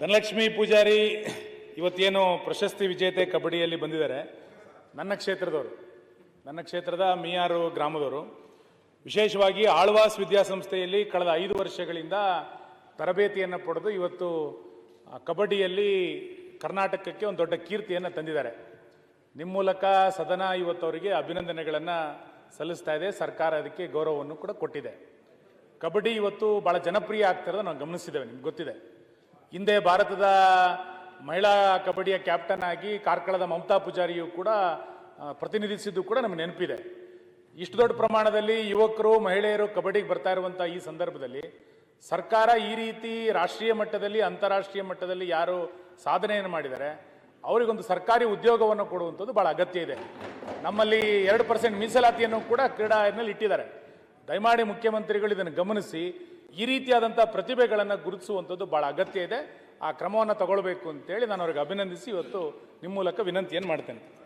ಧನಲಕ್ಷ್ಮಿ ಪೂಜಾರಿ ಇವತ್ತೇನು ಪ್ರಶಸ್ತಿ ವಿಜೇತೆ ಕಬಡ್ಡಿಯಲ್ಲಿ ಬಂದಿದ್ದಾರೆ. ನನ್ನ ಕ್ಷೇತ್ರದವರು, ನನ್ನ ಕ್ಷೇತ್ರದ ಮಿಯಾರು ಗ್ರಾಮದವರು. ವಿಶೇಷವಾಗಿ ಆಳ್ವಾಸ್ ವಿದ್ಯಾಸಂಸ್ಥೆಯಲ್ಲಿ ಕಳೆದ ಐದು ವರ್ಷಗಳಿಂದ ತರಬೇತಿಯನ್ನು ಪಡೆದು ಇವತ್ತು ಕಬಡ್ಡಿಯಲ್ಲಿ ಕರ್ನಾಟಕಕ್ಕೆ ಒಂದು ದೊಡ್ಡ ಕೀರ್ತಿಯನ್ನು ತಂದಿದ್ದಾರೆ. ನಿಮ್ಮ ಮೂಲಕ ಸದನ ಇವತ್ತು ಅವರಿಗೆ ಅಭಿನಂದನೆಗಳನ್ನು ಸಲ್ಲಿಸ್ತಾ ಇದೆ. ಸರ್ಕಾರ ಅದಕ್ಕೆ ಗೌರವವನ್ನು ಕೂಡ ಕೊಟ್ಟಿದೆ. ಕಬಡ್ಡಿ ಇವತ್ತು ಭಾಳ ಜನಪ್ರಿಯ ಆಗ್ತಿರೋದು ನಾವು ಗಮನಿಸಿದ್ದೇವೆ, ನಿಮ್ಗೆ ಗೊತ್ತಿದೆ. ಹಿಂದೆ ಭಾರತದ ಮಹಿಳಾ ಕಬಡ್ಡಿಯ ಕ್ಯಾಪ್ಟನ್ ಆಗಿ ಕಾರ್ಕಳದ ಮಮತಾ ಪೂಜಾರಿಯು ಕೂಡ ಪ್ರತಿನಿಧಿಸಿದ್ದು ಕೂಡ ನಮ್ಗೆ ನೆನಪಿದೆ. ಇಷ್ಟು ದೊಡ್ಡ ಪ್ರಮಾಣದಲ್ಲಿ ಯುವಕರು, ಮಹಿಳೆಯರು ಕಬಡ್ಡಿಗೆ ಬರ್ತಾ ಇರುವಂಥ ಈ ಸಂದರ್ಭದಲ್ಲಿ ಸರ್ಕಾರ ಈ ರೀತಿ ರಾಷ್ಟ್ರೀಯ ಮಟ್ಟದಲ್ಲಿ, ಅಂತಾರಾಷ್ಟ್ರೀಯ ಮಟ್ಟದಲ್ಲಿ ಯಾರು ಸಾಧನೆಯನ್ನು ಮಾಡಿದ್ದಾರೆ ಅವರಿಗೊಂದು ಸರ್ಕಾರಿ ಉದ್ಯೋಗವನ್ನು ಕೊಡುವಂಥದ್ದು ಬಹಳ ಅಗತ್ಯ ಇದೆ. ನಮ್ಮಲ್ಲಿ ಎರಡು ಪರ್ಸೆಂಟ್ ಮೀಸಲಾತಿಯನ್ನು ಕೂಡ ಕ್ರೀಡಾ ಇಟ್ಟಿದ್ದಾರೆ. ದಯಮಾಡಿ ಮುಖ್ಯಮಂತ್ರಿಗಳು ಇದನ್ನು ಗಮನಿಸಿ, ಈ ರೀತಿಯಾದಂಥ ಪ್ರತಿಭೆಗಳನ್ನು ಗುರುತಿಸುವಂಥದ್ದು ಬಹಳ ಅಗತ್ಯ ಇದೆ. ಆ ಕ್ರಮವನ್ನು ತಗೊಳ್ಬೇಕು ಅಂತೇಳಿ ನಾನು ಅವ್ರಿಗೆ ಅಭಿನಂದಿಸಿ ಇವತ್ತು ನಿಮ್ಮ ಮೂಲಕ ವಿನಂತಿಯನ್ನು ಮಾಡ್ತೇನೆ.